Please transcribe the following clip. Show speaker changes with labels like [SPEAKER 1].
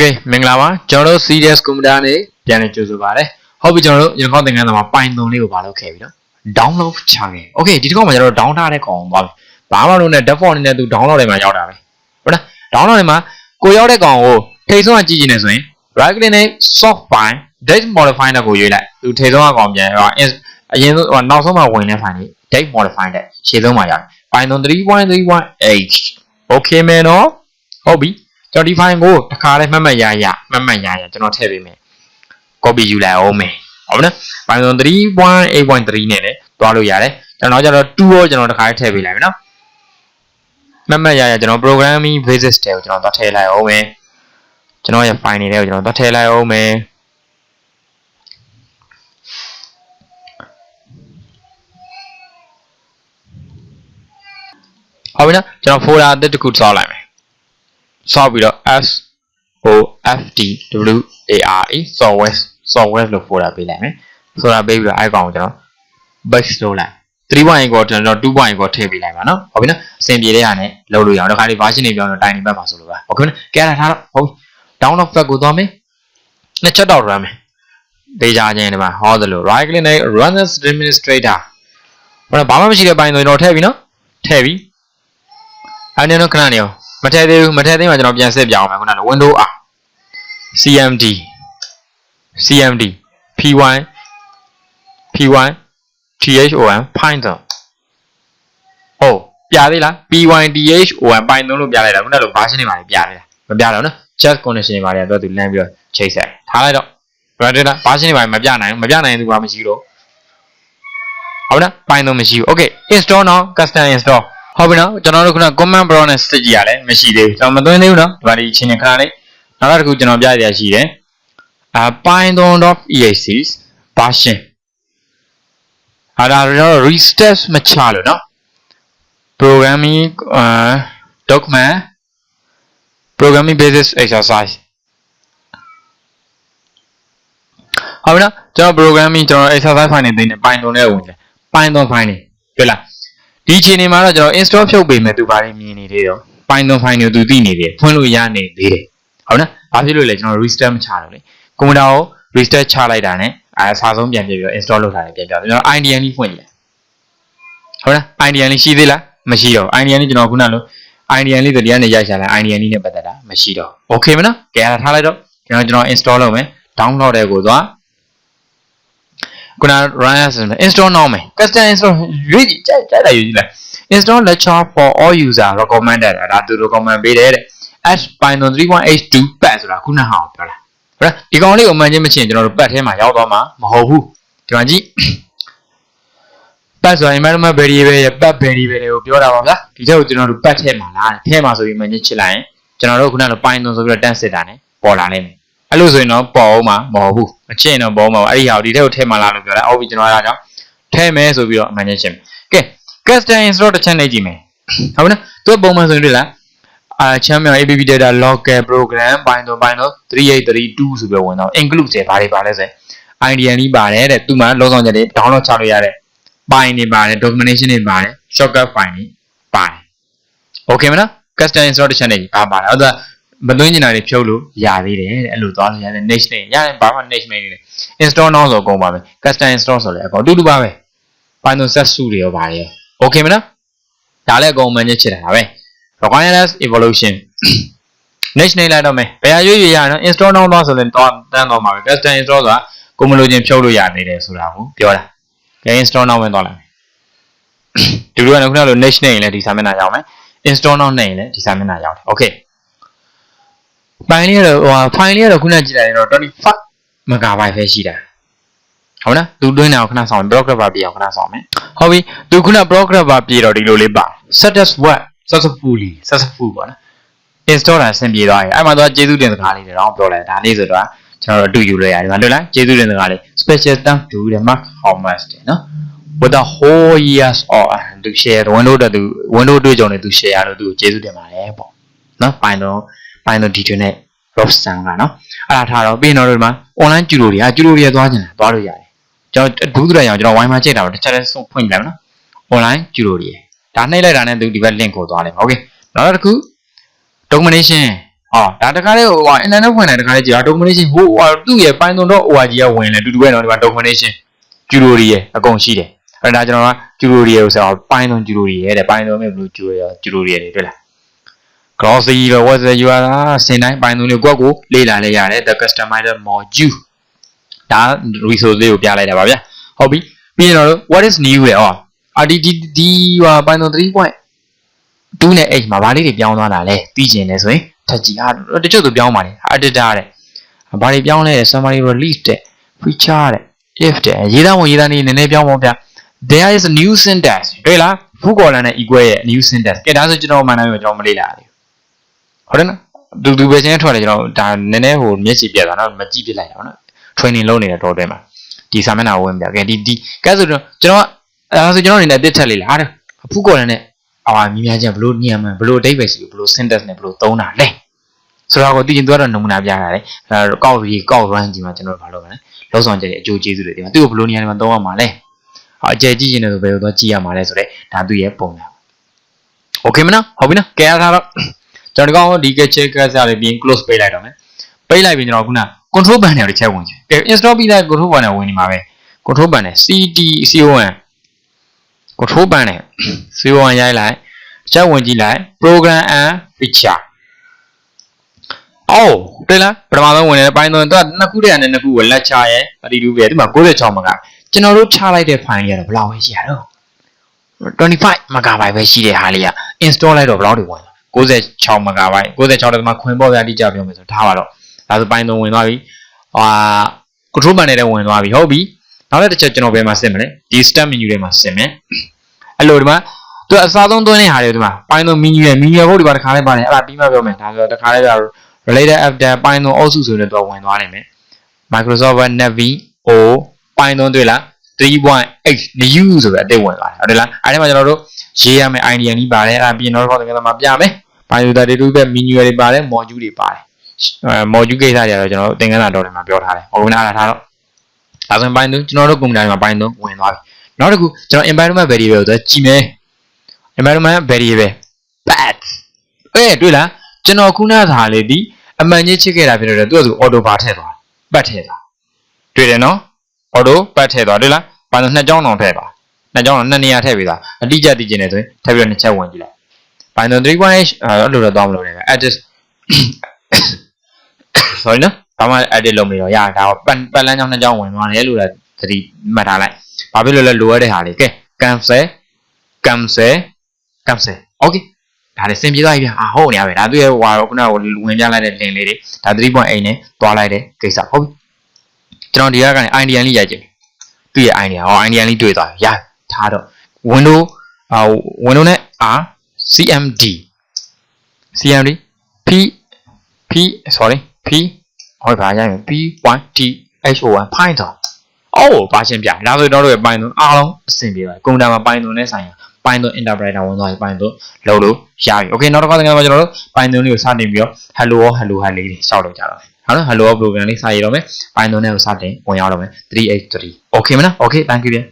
[SPEAKER 1] OK မင်္ဂလာပါကျွန်တော်တို့ serious computer နဲ့ပြန်လည်ကြိုဆိုပါရစေ။ဟုတ်ပြီကျွန်တော်တို့ရင်ခေါင်းသင်ခန်းစာမှာ Python လေးကိုပါလုပ်ခဲ့ပြီနော်။ download ချခဲ့။ OK ဒီတစ်ခေါက်မှာကျွန်တော်တို့ down ထားတဲ့ကောင်သွားပြီ။ဘာမှလို့နဲ့ default အနေနဲ့သူ download ထဲမှာရောက်တာပဲ။ဟုတ်လား။ download ထဲမှာကိုရောက်တဲ့ကောင်ကိုထိတ်ဆုံးကကြည့်ကြည့်နေဆိုရင် right click နဲ့ soft file date modify တဲ့ကိုရွေးလိုက်။သူထိတ်ဆုံးကကောင်ပြန်ဟိုအရင်ဆုံးဟိုနောက်ဆုံးမှာဝင်တဲ့ file လေး date modify တဲ့ရှေ့ဆုံးမှာရောက်တယ်။ Python 3.3.h OK မယ်နော်။ဟုတ်ပြီ။ ကျွန်တော်ဒီ file ကိုတစ်ခါလေးမှတ်မှတ်ရရမှတ်မှတ်ရရကျွန်တော်ထည့်ပေးမယ် copy ယူလိုက်အောင်မယ်ဟုတ်မလား Python 3.8.3နဲ့လည်းတွားလို့ရတယ်ကျွန်တော်ကျတော့2ရောကျွန်တော်တစ်ခါလေးထည့်ပေးလိုက်မယ်နော်မှတ်မှတ်ရရကျွန်တော် programming basis တွေကိုကျွန်တော်သွားထည့်လိုက်အောင်မယ်ကျွန်တော်ရဲ့ file တွေကိုကျွန်တော်သွားထည့်လိုက်အောင်မယ်ဟုတ်ပြီနော်ကျွန်တော် folder အသစ်တစ်ခုစောက်လိုက်မယ် စောက်ပြီးတော့ s o f d w a r e software software လို့ folder ပေးလိုက်မယ်ဆိုတာပေးပြီးတော့ icon ကိုကျွန်တော် base လုပ်လိုက်3.8ကိုကျွန်တော်2.8ကိုထည့်ပေးလိုက်ပါနော်ဟုတ်ပြီနော်အဆင်ပြေတဲ့ဟာနဲ့လုပ်လို့ရအောင်ဒီခါလေး version တွေပြောင်းတော့ tiny ဘက်မှာဆိုလို့ပါဟုတ်ကဲ့နော်ကဲရထားတော့ဟုတ် download file ကိုသွားမယ်နှစ်ချက်တော့ run မယ်ဒေတာချင်းဒီမှာဟောသလို right click နဲ့ run as administrator ဟောဘာမှမရှိတဲ့ပိုင်းဆိုရင်တော့ထည့်ပြီနော်ထည့်ပြီအဲ့နဲ့တော့ခဏနေအောင် မထည့်သေးဘူးမထည့်သေးမှကျွန်တော်ပြန်ဆက်ပြအောင်မယ်ခုနက window R CMD CMD P1 P1 THON Python ဟုတ်ပြသေးလား P1 THON Python လို့ပြလိုက်တာခုနကလို version တွေပါလေပြလိုက်တာမပြတော့နော် just condition တွေပါလေတော့သူလမ်းပြီးတော့ချိတ်ဆက်ထားလိုက်တော့ ready လား version တွေပါမပြနိုင်ဘူးမပြနိုင်သူကမရှိတော့ဟုတ်လား Python မရှိဘူး okay install now custom install ဟုတ်ပြီနော်ကျွန်တော်တို့ခုန command prompt နဲ့ stitch ကြီးရတယ်မရှိသေးဘူးကျွန်တော်မသွင်းသေးဘူးနော်ဒီပါဒီချင်းချင်းခဏလေးနောက်တစ်ခုကျွန်တော်ပြရရရှိတယ်အာ python.exe version ဟာဒါတော့ restart မချလို့နော် programming uh, document programming basis exercise ဟုတ်ပြီနော်ကျွန်တော် programming ကျွန်တော် exercise file တွေသိနေ Python နဲ့ဝင်တယ် Python file တွေတွေ့လား ဒီအချိန်မှာတော့ကျွန်တော် install ဖြုတ်ပေးမယ်သူဘာတွေမြင်နေသေးတော့ Python file တွေသူသိနေတယ်ဖွင့်လို့ရနေသေးတယ်ဟုတ်နော်ဘာဖြစ်လို့လဲကျွန်တော် restart မချတော့လေကွန်ပျူတာကို restart ချလိုက်တာ ਨੇ အဲအစားဆုံးပြန်ပြပြီးတော့ install လုပ်ထားတယ်ပြန်ပြကျွန်တော် IDN လေးဖွင့်ကြည့်ဟုတ်လား IDN လေးရှိသေးလားမရှိတော့ IDN လေးကျွန်တော်ခုနလို IDN လေးတည်းကနေရိုက်ရှာလိုက် IDN လေးနဲ့ပတ်သက်တာမရှိတော့ okay မနော်ကဲအဲ့ဒါထားလိုက်တော့ကျွန်တော်ကျွန်တော် install လုပ်မယ် download တဲ့ကိုသွား ခုန run as install နောက်မယ် custom install ရွေးကြည့်ကြိုက်ကြိုက်တာရွေးကြည့်လိုက် install lecture for all user recommended ဒါသူ recommend ပေးတယ်တဲ့ as python 3.82 patch ဆိုတာခုနဟာကိုပြောတာဟုတ်လားဒီကောင်လေးကိုမှန်ချင်းမချင်းကျွန်တော်တို့ patch ထဲမှာရောက်သွားမှာမဟုတ်ဘူးဒီမှာကြည့် patch ဆိုတာ environment variable ရဲ့ patch variable တွေကိုပြောတာပါဗျာဒီထက်ကိုကျွန်တော်တို့ patch ထဲမှာလားထဲမှာဆိုပြီးမှန်ချင်းချစ်လိုက်ရင်ကျွန်တော်တို့ခုနက python ဆိုပြီးတော့တန်းစစ်တာ ਨੇ ပေါ်လာနိုင်မယ် အဲ့လိုဆိုရင်တော့ပေါ်အောင်မှာမဟုတ်ဘူးမချင်တော့ပေါ်မှာအဲ့ဒီဟာကိုဒီထက်ကိုထဲမှာလားလို့ပြောတာအော်ပြီကျွန်တော်အဲ့ဒါကြောင့်ထဲမယ်ဆိုပြီးတော့အမှန်ချင်းချင်ကဲ custom install တစ်ချက်နေကြည့်မယ်ဟုတ်နော်သူပုံမှန်ဆိုရင်တွေ့လားအာချမ်းမြောင် APP data local program python python 3832ဆိုပြီးဝင်တော့ include တယ်ဘာတွေပါလဲဆိုရင် IDN လေးပါတယ်တဲ့သူမှလောဆောင်ချက်တွေ download ချလို့ရတဲ့ file တွေပါတယ် documentation တွေပါတယ် shortcut file တွေပါတယ် okay မလား custom install တစ်ချက်နေပါပါတယ်ဟုတ်သား မသွင်းကျင်တာတွေဖြုတ်လို့ရသေးတယ်တဲ့အဲ့လိုသွားလို့ရတယ် next နဲ့ရတယ်ဘာမှ next မနေနဲ့ install now ဆိုကုန်ပါမယ် custom install ဆိုလည်းအကုန်အတူတူပါပဲ python set စုတွေရောပါတယ် okay မလားဒါလည်းအကုန်မှန်ချက်ချစ်တာပဲ requirements evolution next နေလိုက်တော့မယ်ဘယ်ဟာရွေးရွေးရနော် install now သွားဆိုရင်တော့တန်းတော့မှာပဲ custom install ဆိုတာကိုမလို့ချင်းဖြုတ်လို့ရနေတယ်ဆိုတာကိုပြောတာကဲ install now ဝင်သွားလိုက်ဒီလိုကလည်းခုနကလို next နေရင်လည်းဒီစာမျက်နှာရောက်မယ် install now နေရင်လည်းဒီစာမျက်နှာရောက်တယ် okay ဖိုင်လေးကတော့ဟိုဖိုင်လေးကတော့ခုနကြည့်လိုက်ရင်တော့25 megabyte ပဲရှိတာဟုတ်လားသူတွင်းတာကိုခဏဆောင် broadcast ပြအောင်ခဏဆောင်မယ်ဟုတ်ပြီသူခုန broadcast ပြတော့ဒီလိုလေးပါ status what successfully successful ပေါ့နော် install တာဆင်ပြေသွားပြီအဲ့မှာတော့ကျေးဇူးတင်စကားလေးတွေတော့ပြောလိုက်ဒါလေးဆိုတော့ကျွန်တော်တို့အတူယူလို့ရတယ်ဒီမှာတွေ့လားကျေးဇူးတင်စကားလေး special thanks to the mark how much တဲ့နော် with the whole years of သူ share window တဲ့သူ window တွေ့ကြုံနေသူ share လို့သူကိုကျေးဇူးတင်ပါတယ်ပေါ့နော် Python Python detail နဲ့ Robson ကနော်အဲ့ဒါထားတော့ပြီးရင်တော့ဒီမှာ online ကျူလိုတွေကကျူလိုတွေသွားကျင်တာသွားလို့ရတယ်ကျွန်တော်ဘူးသူရအောင်ကျွန်တော် wine မှာချိန်တာတော့တစ်ချက်လေးစုံဖွင့်ပြလိုက်မယ်နော် online ကျူလိုတွေဒါနှိပ်လိုက်တာနဲ့သူဒီဘက် link ကိုသွားလိမ့်မယ် okay နောက်တစ်ခု documentation အော်ဒါတခါလေးဟိုဟာ internet ဖွင့်တယ်တခါလေးကြည့်တာ documentation ဟိုဟိုသူ့ရဲ့ python.org ကဝင်လဲတူတူပဲနော်ဒီမှာ documentation tutorial အကုန်ရှိတယ်အဲ့ဒါကျွန်တော်က tutorial ကိုဆိုတော့ python tutorial တဲ့ python မဲ့ဘလို့ tutorial tutorial တွေတွေ့လား glossy ပဲ what's the url စင်တိုင်း python တွေကိုကိုယ့်ကိုလေ့လာလဲရတယ် the customizer module ဒါ resource လေးကိုပြလိုက်တာပါဗျာဟုတ်ပြီပြီးရင်တော့ what is new လေဩအာဒီဒီဒီဟာ python 3.2နဲ့8မှာဗာလေးတွေပြောင်းသွားတာလဲသိကျင်လဲဆိုရင်ထပ်ကြည့်ဟာတချို့သူပြောင်းပါလေ editor တဲ့ဘာတွေပြောင်းလဲ summary release တဲ့ feature တဲ့ if တဲ့ရေးသားဝင်ရေးသားနေနည်းနည်းပြောင်းပါဗျာ there is a new syntax တွေ့လား full colon နဲ့ equal ရဲ့ new syntax ကဲဒါဆိုကျွန်တော်မှန်တယ်ကျွန်တော်မလေ့လာဘူး ဟုတ်တယ်နော်သူသူပဲချင်းထွက်တယ်ကျွန်တော်ဒါနည်းနည်းဟိုမျက်စိပြက်သွားတော့မကြည့်ပြလိုက်အောင်နော် training လုပ်နေတဲ့တော့တွဲမှာဒီစာမျက်နှာကိုဝင်ပြကဲဒီဒီကဲဆိုတော့ကျွန်တော်အဲဆိုကျွန်တော်အနေနဲ့အစ်ထက်လေးလားဟာဖူးကော်လန်နဲ့အာမြင်များချင်းဘလို့ညံမှန်ဘလို့အဓိပ္ပာယ်ရှိဘလို့ syntax နဲ့ဘလို့သုံးတာလဲဆိုတော့ကိုတည်ရင်သူကတော့နမူနာပြတာလေအဲကောက်ရီကောက် run ကြီးမှာကျွန်တော်ဘာလုပ်မလဲလောက်ဆောင်ချက်ရဲ့အကျိုးကျေးဇူးတွေဒီမှာသူ့ကိုဘလို့နေရာတွေမှာသုံးရမှာလဲဟောအကျယ်ကြည့်ရင်လည်းဘယ်လိုသွားကြည့်ရမှာလဲဆိုတော့ဒါသူ့ရဲ့ပုံစံโอเคမနော်ဟုတ်ပြီနော်ကဲအားထားတော့ ကျွန်တော်ဒီကောင်ဒီ catch catch လေးပြီး close ပေးလိုက်တော့မယ်ပေးလိုက်ပြီးကျွန်တော်ခုန control panel တွေချက်ဝင်ချင်ကဲ install ပြီးတဲ့ control panel ဝင်နေမှာပဲ control panel cd con control panel con ရိုက်လိုက်ချက်ဝင်ကြည့်လိုက် program and feature အော်တွေ့လားပထမဆုံးဝင်နေတဲ့ပိုင်းတော့သူကနှစ်ခုတည်းနဲ့နှစ်ခုကိုလက်ချရဲ32ပဲဒီမှာ96 MB ကျွန်တော်တို့ချလိုက်တဲ့ file လေးကတော့ဘယ်လောက်ပဲရှိရတော့25 MB ပဲရှိတဲ့ဟာလေးက install လိုက်တော့ဘယ်လောက်တွေဝင် လဲ96 MB 96တဲ့မှာခွင်ပေါ်ပြအတိအကျပြောမယ်ဆိုထားပါတော့ဒါဆိုပိုင်းတော့ဝင်သွားပြီဟာ control panel ထဲဝင်သွားပြီဟုတ်ပြီနောက်တစ်ချက်ကျွန်တော်ဘယ်မှာစစ်မလဲဒီ start menu ထဲမှာစစ်မယ်အဲ့လိုဒီမှာသူအစားဆုံးသွင်းတဲ့ဟာတွေဒီမှာပိုင်းတော့ menu ရဲ့ menu ဘုတ်ဒီပါတစ်ခါလေးပါတယ်အဲ့ဒါပြီးမှပြောမယ်ဒါဆိုတစ်ခါလေးပြ related app တဲ့ Python အုပ်စုဆိုတဲ့တော့ဝင်သွားနိုင်မယ် Microsoft Word Navi O Python တွေ့လား3.8 new ဆိုတဲ့အတိတ်ဝင်သွားတယ်ဟုတ်တယ်လားအဲ့ဒီမှာကျွန်တော်တို့ရေးရမယ့် idea ကြီးပါတယ်အဲ့ဒါပြင်တော့တော့တကယ်တော့မပြမယ် Python တွေတူပဲ menu တွေပါတယ် module တွေပါတယ်အဲ module ကိစ္စတွေကတော့ကျွန်တော်တို့သင်ခန်းစာတော့တွေမှာပြောထားတယ်ဟုတ်ပြီလားအဲ့ဒါထားတော့ဒါဆိုရင် Python ကျွန်တော်တို့ computer တွေမှာ Python ဝင်သွားပြီနောက်တစ်ခုကျွန်တော် environment variable ဆိုကြည့်မယ် environment variable path အဲတွေ့လားကျွန်တော်ခုနကဟာလေဒီအမှန်ကြီးချစ်ခဲ့တာဖြစ်တော့သူကဆို auto bar ထည့်သွားပတ်ထည့်သွားတွေ့တယ်နော် auto ပတ်ထည့်သွားတွေ့လားဘာလို့နှစ်ကြောင်းတောင်ထည့်သွားနှစ်ကြောင်းတော့နှစ်နေရာထည့်ပေးသွားအတိအကျသိကျင်တယ်ဆိုရင်ထပ်ပြီးတော့နှစ်ချက်ဝင်ကြည့်လိုက် Python 3.h အဲ့လိုတော့သွားမလို့လေ edit sorry နော်ဘာမှ edit လုပ်မလို့ရဒါပတ်ပတ်လန်းကြောင်းနှစ်ကြောင်းဝင်သွားတယ်လို့လည်းသတိမှတ်ထားလိုက်ဘာဖြစ်လို့လဲလိုရတဲ့ဟာလေးကဲ cancel cancel cancel okay ဒါလည်းစင်ပြေသွားပြီဗျာအာဟုတ်နေရပဲဒါသူ့ရဲ့ဟိုခုနကဝင်ပြလိုက်တဲ့ link လေးတွေဒါ3.8နဲ့တွားလိုက်တဲ့ကိစ္စဟုတ်ပြီကျွန်တော်ဒီကကနေ IDN လေးရိုက်ကြည့်သူ့ရဲ့ IDN ဟော IDN လေးတွေ့သွားပြီရထားတော့ window အာ window နဲ့ R CMD CMD P P sorry P ဟောဘာရိုက်မလဲ P1T H1 Python အော်ပါရှင်းပြဒါဆိုတော့တို့ရဲ့ Python အားလုံးအဆင်ပြေပါတယ်ကွန်ပျူတာမှာ Python နဲ့ဆိုင်ရ Python interpreter ဝင်သွားပြီ Python လုံးလို့ရပြီ Okay နောက်တစ်ခါတကယ်တော့ကျွန်တော်တို့ Python လေးကိုစတင်ပြီးတော့ hello ရော hello hi လေးတွေရှောက်လို့ကြတော့မယ်ဟုတ်နော် hello program လေးစရတော့မယ် Python နဲ့ကိုစတင်ဝင်ရောက်တော့မယ်383 Okay မလား Okay thank you ပြန်